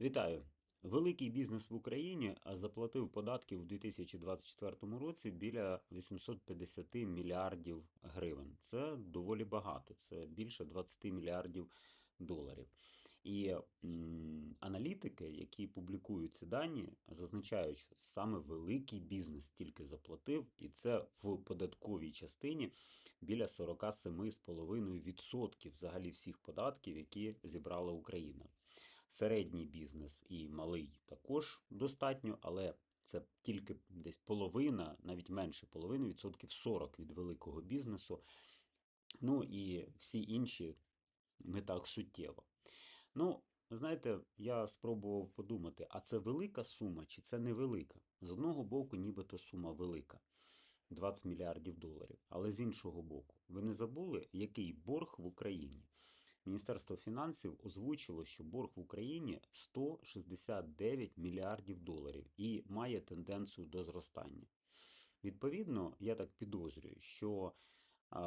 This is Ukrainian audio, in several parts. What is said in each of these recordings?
Вітаю! Великий бізнес в Україні заплатив податків у 2024 році біля 850 мільярдів гривень. Це доволі багато, це більше 20 мільярдів доларів. І м, аналітики, які публікують ці дані, зазначають, що саме великий бізнес тільки заплатив, і це в податковій частині біля 47,5% взагалі всіх податків, які зібрала Україна. Середній бізнес і малий також достатньо, але це тільки десь половина, навіть менше половини, відсотків 40 від великого бізнесу. Ну і всі інші не так суттєво. Ну, знаєте, я спробував подумати, а це велика сума чи це невелика? З одного боку, нібито сума велика. 20 мільярдів доларів. Але з іншого боку, ви не забули, який борг в Україні? Міністерство фінансів озвучило, що борг в Україні 169 мільярдів доларів і має тенденцію до зростання. Відповідно, я так підозрюю, що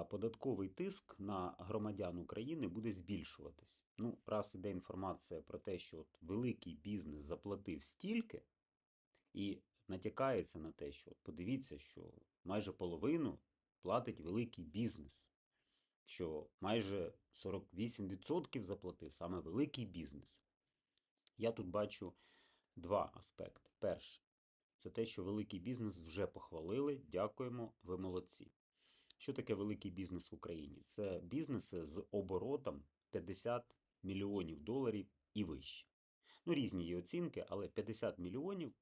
податковий тиск на громадян України буде збільшуватись. Ну, раз іде інформація про те, що от великий бізнес заплатив стільки, і натякається на те, що от подивіться, що майже половину платить великий бізнес, що майже 48% заплатив саме великий бізнес. Я тут бачу два аспекти. Перше, це те, що великий бізнес вже похвалили. Дякуємо, ви молодці. Що таке великий бізнес в Україні? Це бізнеси з оборотом 50 мільйонів доларів і вище. Ну, різні є оцінки, але 50 мільйонів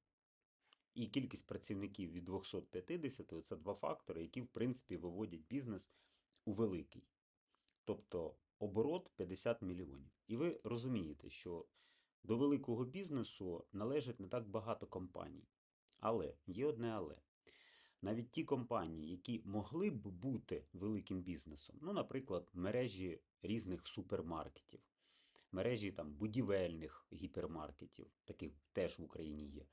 і кількість працівників від 250 це два фактори, які, в принципі, виводять бізнес у великий. Тобто оборот 50 мільйонів. І ви розумієте, що до великого бізнесу належить не так багато компаній. Але є одне але. Навіть ті компанії, які могли б бути великим бізнесом, ну, наприклад, мережі різних супермаркетів, мережі там будівельних гіпермаркетів, таких теж в Україні є.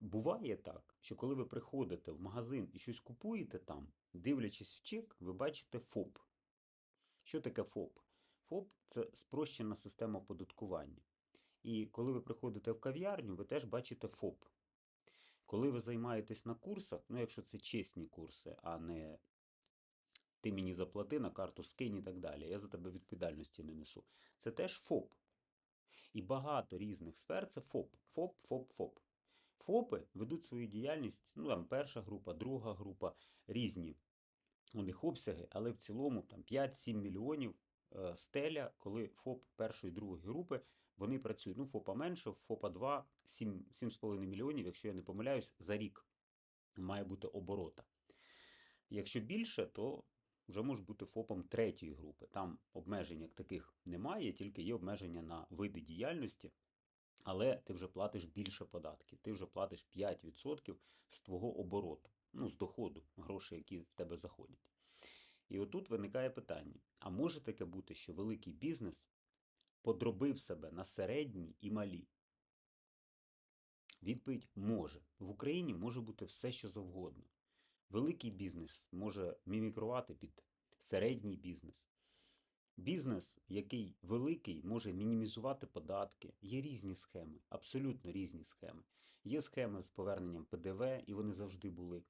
Буває так, що коли ви приходите в магазин і щось купуєте там, дивлячись в чек, ви бачите ФОП. Що таке ФОП? ФОП це спрощена система оподаткування. І коли ви приходите в кав'ярню, ви теж бачите ФОП. Коли ви займаєтесь на курсах, ну якщо це чесні курси, а не ти мені заплати на карту скинь і так далі, я за тебе відповідальності не несу. Це теж ФОП. І багато різних сфер це ФОП. ФОП, ФОП, ФОП. ФОПи ведуть свою діяльність, ну там перша група, друга група, різні у них обсяги, але в цілому там 5-7 мільйонів е, стеля, коли ФОП першої другої групи вони працюють. Ну, ФОПа менше, ФОПа 2, 7, 7,5 мільйонів, якщо я не помиляюсь, за рік має бути оборота. Якщо більше, то вже може бути ФОПом третьої групи. Там обмежень як таких немає, тільки є обмеження на види діяльності. Але ти вже платиш більше податків, ти вже платиш 5% з твого обороту, ну, з доходу, грошей, які в тебе заходять. І отут виникає питання: а може таке бути, що великий бізнес подробив себе на середні і малі? Відповідь може. В Україні може бути все, що завгодно. Великий бізнес може мімікрувати під середній бізнес. Бізнес, який великий, може мінімізувати податки. Є різні схеми, абсолютно різні схеми. Є схеми з поверненням ПДВ, і вони завжди були.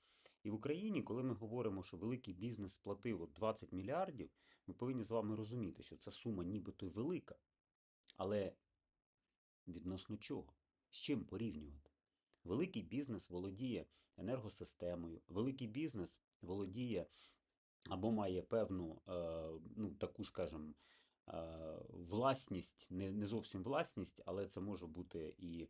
І в Україні, коли ми говоримо, що великий бізнес сплатив 20 мільярдів, ми повинні з вами розуміти, що ця сума нібито велика. Але відносно чого? З чим порівнювати? Великий бізнес володіє енергосистемою, великий бізнес володіє або має певну, е, ну, таку, скажімо, е, власність, не, не зовсім власність, але це може бути і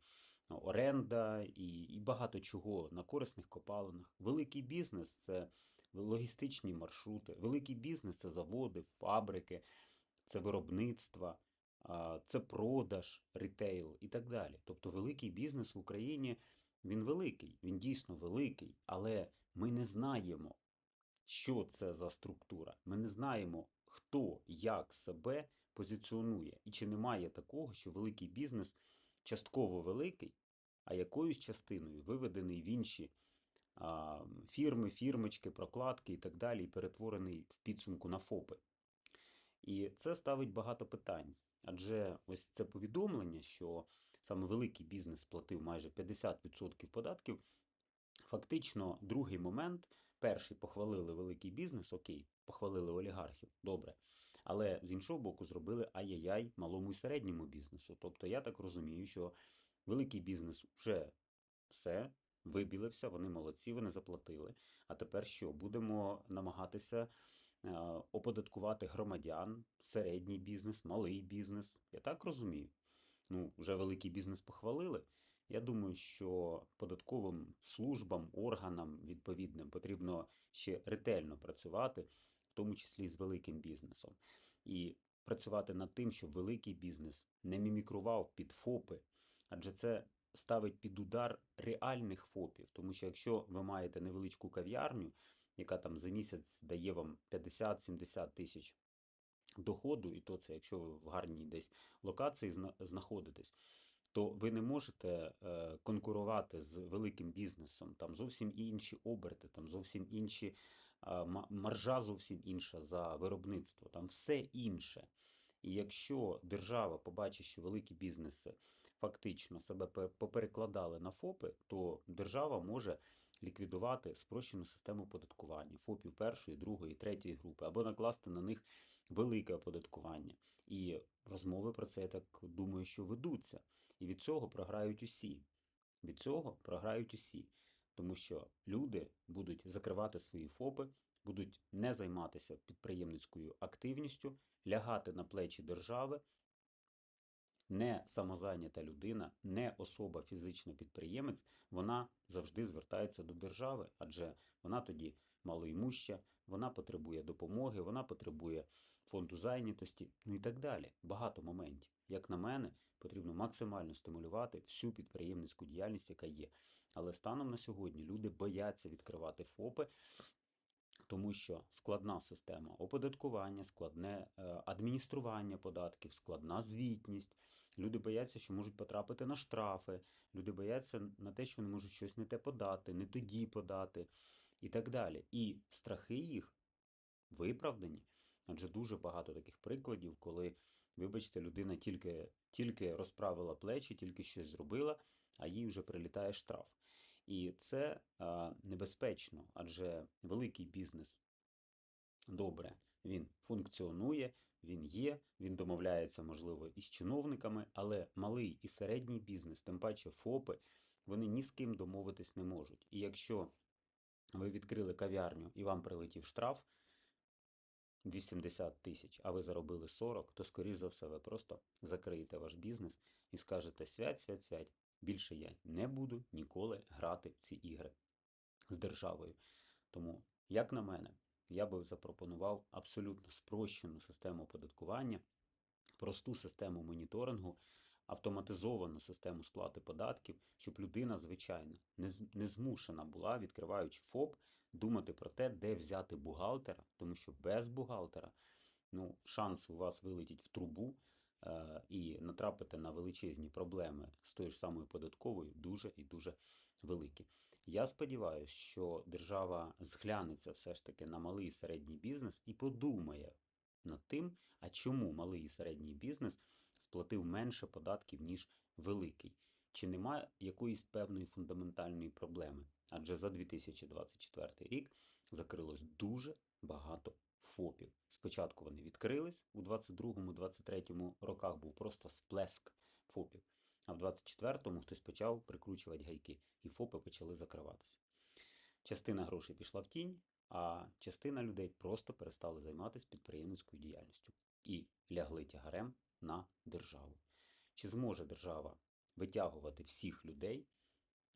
оренда, і, і багато чого на корисних копалинах. Великий бізнес це логістичні маршрути, великий бізнес це заводи, фабрики, це виробництва, це продаж, ритейл і так далі. Тобто великий бізнес в Україні він великий, він дійсно великий, але ми не знаємо, що це за структура. Ми не знаємо, хто як себе позиціонує. І чи немає такого, що великий бізнес частково великий, а якоюсь частиною виведений в інші а, фірми, фірмочки, прокладки і так далі, і перетворений в підсумку на ФОПи. І це ставить багато питань. Адже ось це повідомлення, що саме великий бізнес сплатив майже 50% податків. Фактично, другий момент, перший похвалили великий бізнес, окей, похвалили олігархів, добре. Але з іншого боку, зробили ай-яй-яй малому і середньому бізнесу. Тобто, я так розумію, що великий бізнес вже все вибілився, вони молодці, вони заплатили. А тепер що? Будемо намагатися е, оподаткувати громадян, середній бізнес, малий бізнес. Я так розумію. Ну, вже великий бізнес похвалили. Я думаю, що податковим службам, органам відповідним потрібно ще ретельно працювати, в тому числі з великим бізнесом, і працювати над тим, щоб великий бізнес не мімікрував під ФОПи, адже це ставить під удар реальних ФОПів. Тому що якщо ви маєте невеличку кав'ярню, яка там за місяць дає вам 50-70 тисяч доходу, і то це якщо ви в гарній десь локації знаходитесь, то ви не можете е, конкурувати з великим бізнесом. Там зовсім інші оберти, там зовсім інші маржа зовсім інша за виробництво, там все інше. І якщо держава побачить, що великі бізнеси фактично себе поперекладали на ФОПи, то держава може ліквідувати спрощену систему оподаткування ФОПів першої, другої, третьої групи, або накласти на них велике оподаткування. І розмови про це, я так думаю, що ведуться. І від цього програють усі. Від цього програють усі. Тому що люди будуть закривати свої ФОПи, будуть не займатися підприємницькою активністю, лягати на плечі держави. Не самозайнята людина, не особа фізична підприємець, вона завжди звертається до держави, адже вона тоді малоімуща, вона потребує допомоги, вона потребує фонду зайнятості, ну і так далі. Багато моментів. Як на мене, потрібно максимально стимулювати всю підприємницьку діяльність, яка є. Але станом на сьогодні люди бояться відкривати ФОПи, тому що складна система оподаткування, складне е, адміністрування податків, складна звітність. Люди бояться, що можуть потрапити на штрафи, люди бояться на те, що вони можуть щось не те подати, не тоді подати і так далі. І страхи їх виправдані. Адже дуже багато таких прикладів, коли, вибачте, людина тільки, тільки розправила плечі, тільки щось зробила, а їй вже прилітає штраф. І це а, небезпечно, адже великий бізнес добре, він функціонує, він є, він домовляється, можливо, із чиновниками, але малий і середній бізнес, тим паче ФОПи, вони ні з ким домовитись не можуть. І якщо ви відкрили кав'ярню і вам прилетів штраф 80 тисяч, а ви заробили 40, то, скоріш за все, ви просто закриєте ваш бізнес і скажете свять, свят, свят. Більше я не буду ніколи грати в ці ігри з державою. Тому, як на мене, я би запропонував абсолютно спрощену систему оподаткування, просту систему моніторингу, автоматизовану систему сплати податків, щоб людина, звичайно, не, змушена була, відкриваючи ФОП, думати про те, де взяти бухгалтера, тому що без бухгалтера ну, шанс у вас вилетіть в трубу е, і натрапити на величезні проблеми з тою ж самою податковою дуже і дуже великі. Я сподіваюся, що держава зглянеться все ж таки на малий і середній бізнес і подумає над тим, а чому малий і середній бізнес сплатив менше податків, ніж великий. Чи немає якоїсь певної фундаментальної проблеми? Адже за 2024 рік закрилось дуже багато ФОПів. Спочатку вони відкрились, у 22-23 роках був просто сплеск ФОПів. А в 24-му хтось почав прикручувати гайки, і ФОПи почали закриватися. Частина грошей пішла в тінь, а частина людей просто перестали займатися підприємницькою діяльністю і лягли тягарем на державу. Чи зможе держава витягувати всіх людей,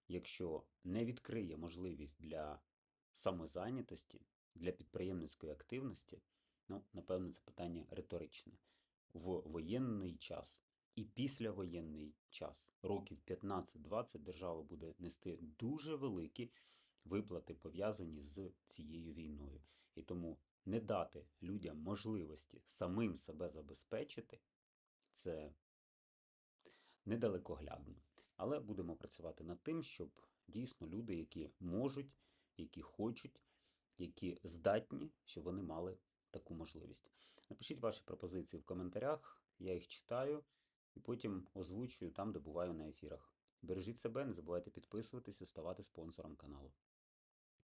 якщо не відкриє можливість для самозайнятості, для підприємницької активності? Ну, напевно, це питання риторичне. В воєнний час і післявоєнний час, років 15-20, держава буде нести дуже великі виплати, пов'язані з цією війною. І тому не дати людям можливості самим себе забезпечити, це недалекоглядно. Але будемо працювати над тим, щоб дійсно люди, які можуть, які хочуть, які здатні, щоб вони мали таку можливість. Напишіть ваші пропозиції в коментарях. я їх читаю і потім озвучую там, де буваю на ефірах. Бережіть себе, не забувайте підписуватися, ставати спонсором каналу.